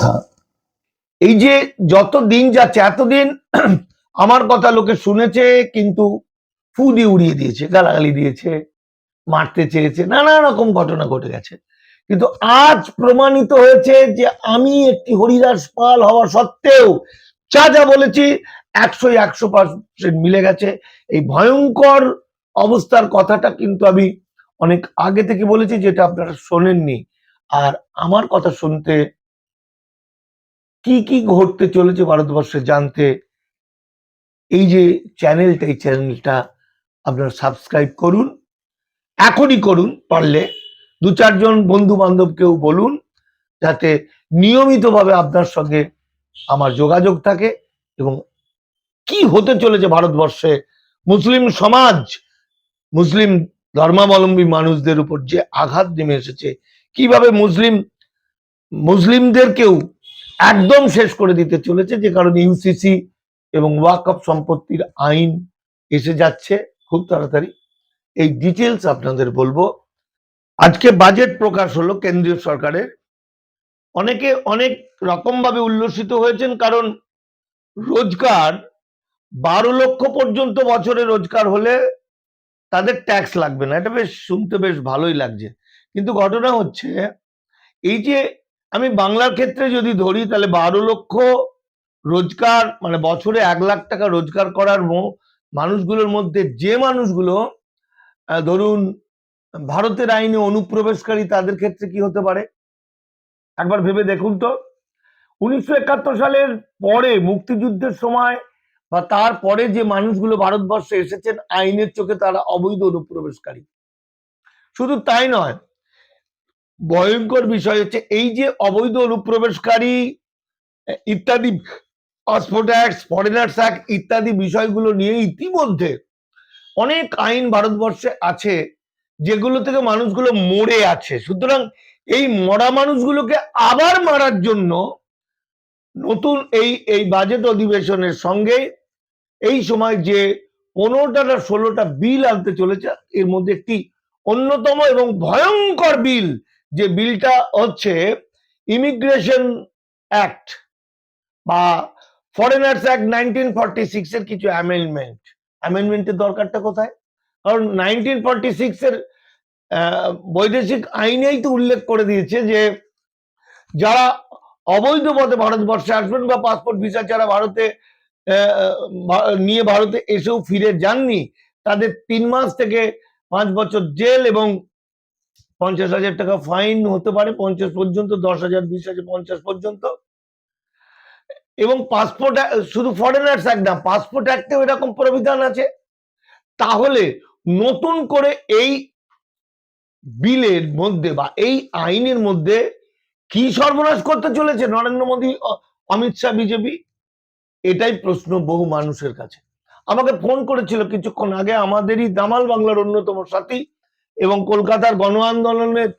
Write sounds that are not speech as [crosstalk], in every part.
কথা এই যে যত দিন যাচ্ছে, এতদিন [clears throat] আমার কথা লোকে শুনেছে, কিন্তু ফু দিয়ে উড়িয়ে দিয়েছে, গালাগালি দিয়েছে, মারতে চেয়েছে, নানা রকম ঘটনা ঘটে গেছে। কিন্তু আজ প্রমাণিত হয়েছে যে আমি একটি হরিদাস পাল হওয়া সত্ত্বেও যা যা বলেছি একশো একশো পার্সেন্ট মিলে গেছে। এই ভয়ঙ্কর অবস্থার কথাটা কিন্তু আমি অনেক আগে থেকে বলেছি, যেটা আপনারা শোনেননি। আর আমার কথা শুনতে কি কি ঘটতে চলেছে ভারতবর্ষে জানতে এই যে চ্যানেলটা এই চ্যানেলটা আপনারা সাবস্ক্রাইব করুন। এখনই করুন, পারলে দু চারজন বন্ধু বান্ধবকেও বলুন, যাতে নিয়মিতভাবে আপনার সঙ্গে আমার যোগাযোগ থাকে এবং কি হতে চলেছে ভারতবর্ষে মুসলিম সমাজ, মুসলিম ধর্মাবলম্বী মানুষদের উপর যে আঘাত নেমে এসেছে, কীভাবে মুসলিম, মুসলিমদেরকেও একদম শেষ করে দিতে চলেছে, যে কারণে ইউসিসি এবং ওয়াকফ সম্পত্তির আইন এসে যাচ্ছে। খুব তাড়াতাড়ি এই ডিটেলস আপনাদের বলব। আজকে বাজেট প্রকাশ হলো কেন্দ্রীয় সরকারের। অনেকে অনেক রকম ভাবে উল্লসিত হয়েছেন, কারণ রোজগার বারো লক্ষ পর্যন্ত বছরে রোজগার হলে তাদের ট্যাক্স লাগবে না। এটা বেশ, শুনতে বেশ ভালোই লাগছে। কিন্তু ঘটনা হচ্ছে, এই যে আমি বাংলার ক্ষেত্রে যদি ধরি, তাহলে বারো লক্ষ রোজগার মানে বছরে এক লাখ টাকা রোজগার করার মানুষগুলোর মধ্যে যে মানুষগুলো ধরুন, ভারতের আইনে অনুপ্রবেশকারী, তাদের ক্ষেত্রে কি হতে পারে? একবার ভেবে দেখুন তো। উনিশশো একাত্তর সালের পরে মুক্তিযুদ্ধের সময় বা তারপরে যে মানুষগুলো ভারতবর্ষে এসেছেন, আইনের চোখে তারা অবৈধ অনুপ্রবেশকারী। শুধু তাই নয় ভয়ঙ্কর বিষয় হচ্ছে এই যে অবৈধ অনুপ্রবেশকারী ইত্যাদি পাসপোর্ট অ্যাক্ট ফরেনার্স অ্যাক্ট ইত্যাদি বিষয়গুলো নিয়ে ইতিমধ্যে অনেক আইন ভারতবর্ষে আছে যেগুলো থেকে মানুষগুলো মরে আছে। সুতরাং এই মরা মানুষগুলোকে আবার মারার জন্য নতুন এই এই বাজেট অধিবেশনের সঙ্গে এই সময় যে পনেরোটা না ষোলোটা বিল আনতে চলেছে, এর মধ্যে একটি অন্যতম এবং ভয়ঙ্কর বিল যে বিলটা হচ্ছে ইমিগ্রেশন অ্যাক্ট বা foreigners act nineteen forty six এর কিছু অ্যামেন্ডমেন্ট অ্যামেন্ডমেন্টের দরকারটা কোথায়? কারণ নাইনটিন ফর্টি সিক্স এর বৈদেশিক আইনেই তো উল্লেখ করে দিয়েছে যে যারা অবৈধ পথে ভারতবর্ষে আসবেন বা পাসপোর্ট ভিসা ছাড়া ভারতে নিয়ে ভারতে এসেও ফিরে যাননি, তাদের তিন মাস থেকে পাঁচ বছর জেল এবং পঞ্চাশ হাজার টাকা ফাইন হতে পারে, পঞ্চাশ পর্যন্ত, দশ হাজার, বিশ হাজার, পঞ্চাশ পর্যন্ত। এবং পাসপোর্ট শুধু ফরেনার্স অ্যাক্ট না পাসপোর্ট অ্যাক্টেও এরকম প্রবিধান আছে। তাহলে নতুন করে এই বিলের মধ্যে বা এই আইনের মধ্যে কি সর্বনাশ করতে চলেছে নরেন্দ্র মোদী, অমিত শাহ, বিজেপি? এটাই প্রশ্ন বহু মানুষের কাছে। আমাকে ফোন করেছিল কিছুক্ষণ আগে, আমাদেরই দামাল বাংলার অন্যতম সাথী এবং কলকাতার গণ আন্দোলনের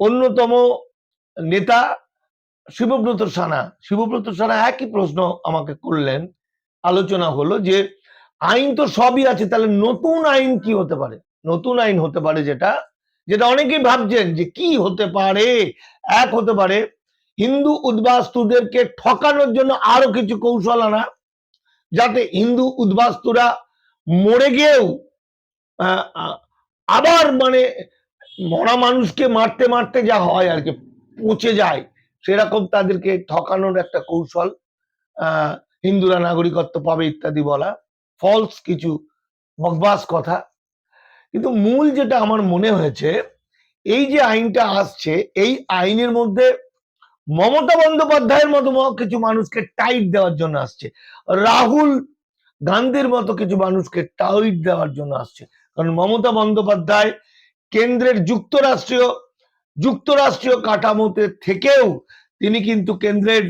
অন্যতম নেতা শিবব্রত সানা শিবব্রত সানা একই প্রশ্ন আমাকে করলেন। আলোচনা হলো যে, আইন তো সবই আছে, তাহলে নতুন আইন কি হতে পারে? নতুন আইন হতে পারে যেটা যেটা অনেকেই ভাবছেন যে কি হতে পারে? এক হতে পারে। হিন্দু উদ্বাস্তুদেরকে ঠকানোর জন্য আরও কিছু কৌশল আনা, যাতে হিন্দু উদ্বাস্তুরা মরে গিয়েও আবার মানে মরা মানুষকে মারতে মারতে যা হয় আর কি, পচে যায়। সেরকম তাদেরকে ঠকানোর একটা কৌশল হিন্দুরা নাগরিকত্ব পাবে ইত্যাদি বলা। ফলস কিছু বকবাস কথা। কিন্তু মূল যেটা আমার মনে হয়েছে, এই যে আইনটা আসছে, এই আইনের মধ্যে মমতা বন্দ্যোপাধ্যায়ের মতো কিছু মানুষকে টাইট দেওয়ার জন্য আসছে। রাহুল গান্ধীর মতো কিছু মানুষকে টাইট দেওয়ার জন্য আসছে। কারণ মমতা বন্দ্যোপাধ্যায় কেন্দ্রের যুক্তরাষ্ট্রীয় যুক্তরাষ্ট্রীয় কাঠামোতে থেকেও তিনি কিন্তু কেন্দ্রের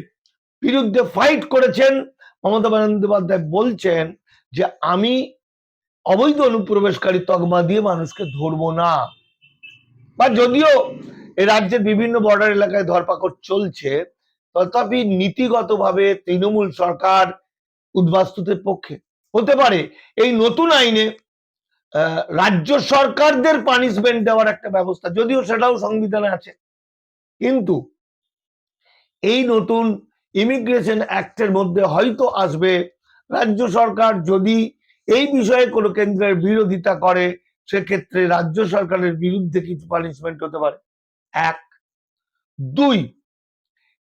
বিরুদ্ধে ফাইট করেছেন। মমতা বন্দ্যোপাধ্যায় বলছেন যে, আমি অবৈধ অনুপ্রবেশকারী তকমা দিয়ে মানুষকে ধরবো না। বা যদিও এ রাজ্যের বিভিন্ন বর্ডার এলাকায় ধরপাকড় চলছে, তথাপি নীতিগতভাবে তৃণমূল সরকার উদ্বাস্তুদের পক্ষে হতে পারে। এই নতুন আইনে রাজ্য সরকারদের পানিশমেন্ট দেওয়ার একটা ব্যবস্থা, যদিও সেটাও সংবিধানে আছে। কিন্তু এই নতুন ইমিগ্রেশন অ্যাক্টের মধ্যে হয়তো আসবে, রাজ্য সরকার যদি এই বিষয়ে কোনো কেন্দ্রের বিরোধিতা করে, সেক্ষেত্রে রাজ্য সরকারের বিরুদ্ধে কিছু পানিশমেন্ট হতে পারে। এক। দুই,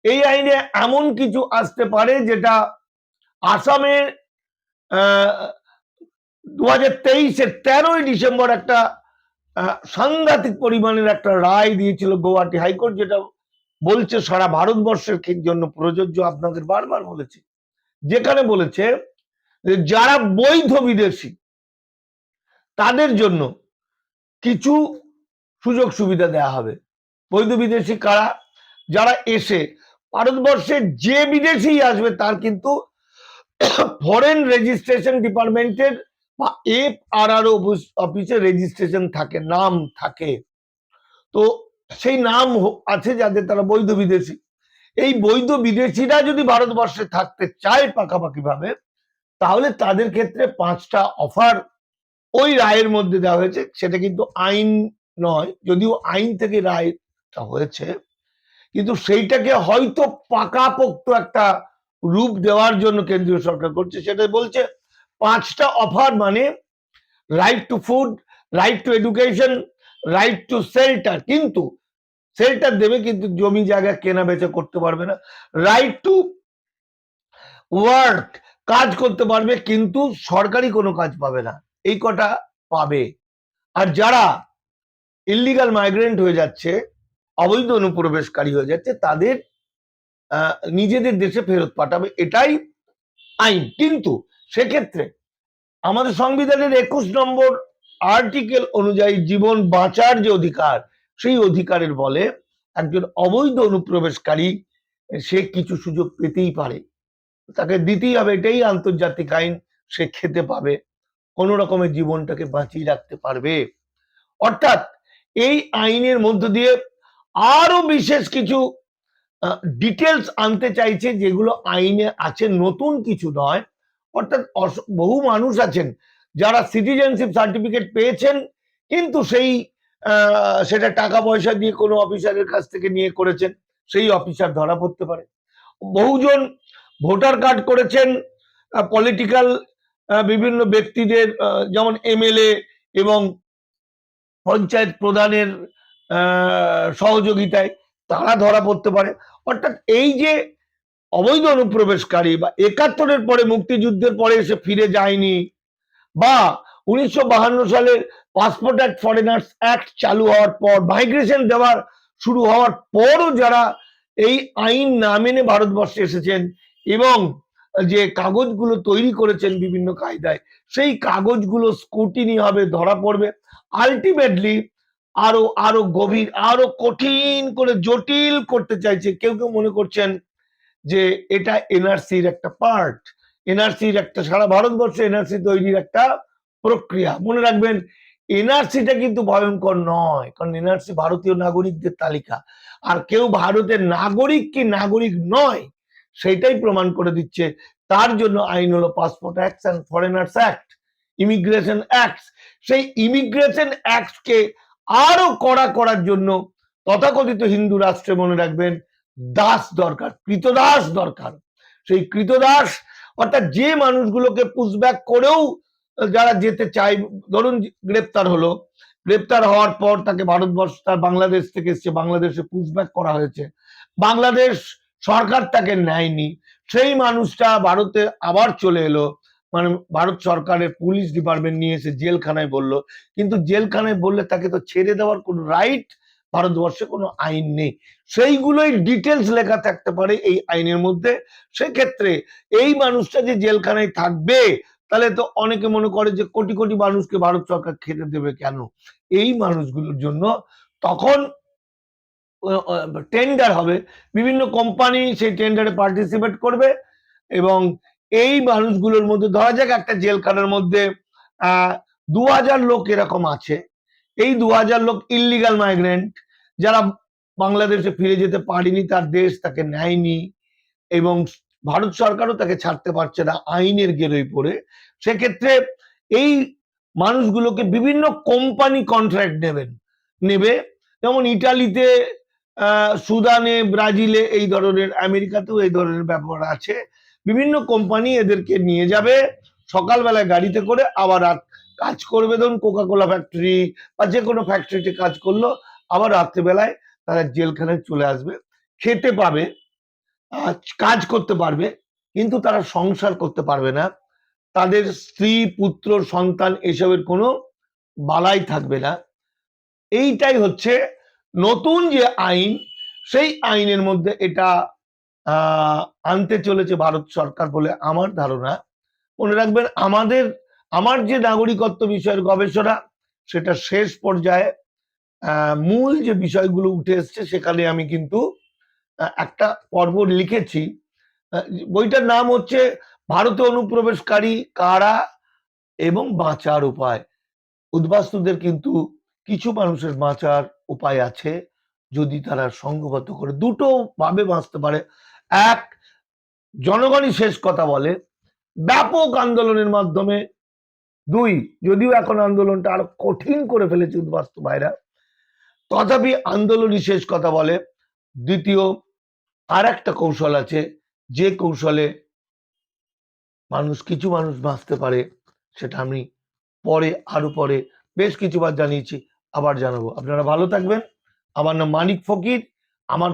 এই আইনে এমন কিছু আসতে পারে যেটা আসামের দু হাজার তেইশের তেরোই ডিসেম্বর একটা সাংঘাতিক পরিমাণের একটা রায় দিয়েছিল গৌহাটি হাইকোর্ট, যেটা বলছে সারা ভারতবর্ষের জন্য প্রযোজ্য আপনাদের বারবার বলেছে। যেখানে বলেছে যারা বৈধ বিদেশি, তাদের জন্য কিছু সুযোগ সুবিধা দেওয়া হবে। বৈধ বিদেশি কারা? যারা এসে ভারতবর্ষে যে বিদেশি আসবে, তার কিন্তু ফরেন রেজিস্ট্রেশন ডিপার্টমেন্টের বা এফ আর আর অফিসে রেজিস্ট্রেশন থাকে, নাম থাকে। তো সেই নাম আছে যাদের তারা বৈধ বিদেশি। এই বৈধ বিদেশিরা যদি ভারতবর্ষে থাকতে চায় পাকাপাকি ভাবে তাহলে তাদের ক্ষেত্রে পাঁচটা অফার ওই রায়ের মধ্যে দেওয়া হয়েছে। সেটা কিন্তু আইন নয়, যদিও আইন থেকে রায়টা হয়েছে। কিন্তু সেইটাকে হয়তো পাকাপোক্ত একটা রূপ দেওয়ার জন্য কেন্দ্রীয় সরকার করছে। সেটা বলছে পাঁচটা অফার মানে right to food right to education right to shelter কিন্তু শেল্টার দেবে কিন্তু জমি জায়গা কেনা বেচা করতে পারবে না। রাইট টু ওয়ার্ক কাজ করতে পারবে কিন্তু সরকারি কোনো কাজ পাবে না। এই কটা পাবে। আর যারা ইলিগাল মাইগ্রেন্ট হয়ে যাচ্ছে, অবৈধ অনুপ্রবেশকারী হয়ে যাচ্ছে, তাদের নিজেদের দেশে ফেরত পাঠাবে, এটাই আইন। কিন্তু সেক্ষেত্রে আমাদের সংবিধানের একুশ নম্বর আর্টিকেল অনুযায়ী জীবন বাঁচার যে অধিকার, সেই অধিকারের বলে একজন অবৈধ অনুপ্রবেশকারী সে কিছু সুযোগ পেতেই পারে। তাকে দিতেই হবে, এটাই আন্তর্জাতিক আইন, সে খেতে পাবে, কোনো রকমের জীবনটাকে বাঁচিয়ে রাখতে পারবে। অর্থাৎ এই আইনের মধ্য দিয়ে আরও বিশেষ কিছু ডিটেলস আনতে চাইছে যেগুলো আইনে আছে, নতুন কিছু নয়। অর্থাৎ বহু মানুষ আছেন যারা সিটিজেনশিপ সার্টিফিকেট পেয়েছেন, কিন্তু সেই সেটা টাকা পয়সা দিয়ে কোনো অফিসারের কাছ থেকে নিয়ে করেছেন, সেই অফিসার ধরা পড়তে পারে। বহুজন ভোটার কার্ড করেছেন পলিটিক্যাল বিভিন্ন ব্যক্তিদের যেমন এমএলএ এবং পঞ্চায়েত প্রধানের সহযোগিতায় তারা ধরা পড়তে পারে। অর্থাৎ এই যে অবৈধ অনুপ্রবেশকারী বা একাত্তরের পরে মুক্তিযুদ্ধের পরে এসে ফিরে যায়নি বা উনিশশো সালের পাসপোর্ট অ্যাক্ট, ফরেনার্স অ্যাক্ট চালু হওয়ার পর মাইগ্রেশন দেওয়ার শুরু হওয়ার পরও যারা এই আইন না মেনে ভারতবর্ষে এসেছেন এবং যে কাগজগুলো তৈরি করেছেন বিভিন্ন কায়দায়, সেই কাগজগুলো স্কুটিনি হবে ধরা পড়বে। আলটিমেটলি আরও আরও গভীর, আরও কঠিন করে জটিল করতে চাইছে, কেউ কেউ মনে করছেন যে এটা এনআরসির একটা পার্ট এনআরসির একটা সারা ভারতবর্ষে এনআরসি তৈরির একটা প্রক্রিয়া। মনে রাখবেন এনআরসিটা কিন্তু ভয়ঙ্কর নয়, কারণ এনআরসি ভারতীয় নাগরিকদের তালিকা। আর কেউ ভারতের নাগরিক কি নাগরিক নয় সেটাই প্রমাণ করে দিচ্ছে। তার জন্য আইন হলো passport act and foreigners act immigration act সেই ইমিগ্রেশন অ্যাক্টকে আরও কড়া করার জন্য তথাকথিত হিন্দু রাষ্ট্রে মনে রাখবেন দাস দরকার, কৃতদাস দরকার। সেই কৃতদাস, অর্থাৎ যে মানুষগুলোকে পুশব্যাক করেও যারা যেতে চায়, ধরুন গ্রেপ্তার হলো, গ্রেপ্তার হওয়ার পর তাকে ভারতবর্ষ, তার বাংলাদেশ থেকে এসছে, বাংলাদেশে পুশব্যাক করা হয়েছে। বাংলাদেশ সরকার তাকে নেয়নি, সেই মানুষটা ভারতে আবার চলে এলো মানে ভারত সরকারের পুলিশ ডিপার্টমেন্ট নিয়ে এসে জেলখানায় বলল। কিন্তু জেলখানায় বললে তাকে তো ছেড়ে দেওয়ার কোনো রাইট ভারতবর্ষে কোনো আইন নেই। সেইগুলোই ডিটেলস লেখা থাকতে পারে এই আইনের মধ্যে। সেক্ষেত্রে এই মানুষটা যে জেলখানায় থাকবে, তাহলে তো অনেকে মনে করে যে কোটি কোটি মানুষকে ভারত সরকার খেতে দেবে কেন? এই মানুষগুলোর জন্য তখন টেন্ডার হবে। বিভিন্ন কোম্পানি সেই টেন্ডারে পার্টিসিপেট করবে এবং এই মানুষগুলোর মধ্যে, ধরা যাক একটা জেলখানার মধ্যে, আহ দু হাজার লোক এরকম আছে। এই দু হাজার লোক ইলিগাল মাইগ্রেন্ট যারা বাংলাদেশে ফিরে যেতে পারেনি, তার দেশ তাকে নেয়নি এবং ভারত সরকারও তাকে ছাড়তে পারছে না, আইনের গেরোয় পড়ে। সেক্ষেত্রে এই মানুষগুলোকে বিভিন্ন কোম্পানি কন্ট্রাক্ট নেবেন, নেবে। যেমন ইটালিতে সুদানে, ব্রাজিলে এই ধরনের, আমেরিকাতেও এই ধরনের ব্যাপার আছে। বিভিন্ন কোম্পানি এদেরকে নিয়ে যাবে সকালবেলায় গাড়িতে করে আবার কাজ করবে। ধরুন কোকা কোলা ফ্যাক্টরি বা যে কোনো ফ্যাক্টরিতে কাজ করল আবার রাত্রেবেলায় তারা জেলখানায় চলে আসবে, খেতে পাবে কাজ করতে পারবে, কিন্তু তারা সংসার করতে পারবে না। তাদের স্ত্রী, পুত্র, সন্তান এসবের কোনো বালাই থাকবে না। এইটাই হচ্ছে নতুন যে আইন, সেই আইনের মধ্যে এটা আনতে চলেছে ভারত সরকার বলে আমার ধারণা। মনে রাখবেন, আমাদের, আমার যে নাগরিকত্ব বিষয়ের গবেষণা, সেটা শেষ পর্যায়ে মূল যে বিষয়গুলো উঠে এসছে সেখানে আমি কিন্তু একটা পর্ব লিখেছি। বইটার নাম হচ্ছে, ভারতে অনুপ্রবেশকারী কারা এবং বাঁচার উপায়? উদ্বাস্তুদের কিন্তু কিছু মানুষের বাঁচার উপায় আছে, যদি তারা সংঘবদ্ধ করে। দুটো ভাবে বাঁচতে পারে। এক, জনগণই শেষ কথা বলে। ব্যাপক আন্দোলনের মাধ্যমে। দুই, যদিও এখন আন্দোলনটা আরও কঠিন করে ফেলেছে উদ্বাস্তু ভাইরা তথাপি আন্দোলনই শেষ কথা বলে। দ্বিতীয় আর একটা কৌশল আছে, যে কৌশলে মানুষ, কিছু মানুষ বাঁচতে পারে, সেটা আমি পরে আরও পরে বেশ কিছুবার জানিয়েছি, আবার জানাব। আপনারা ভালো থাকবেন। আমার নাম মানিক ফকির। আমার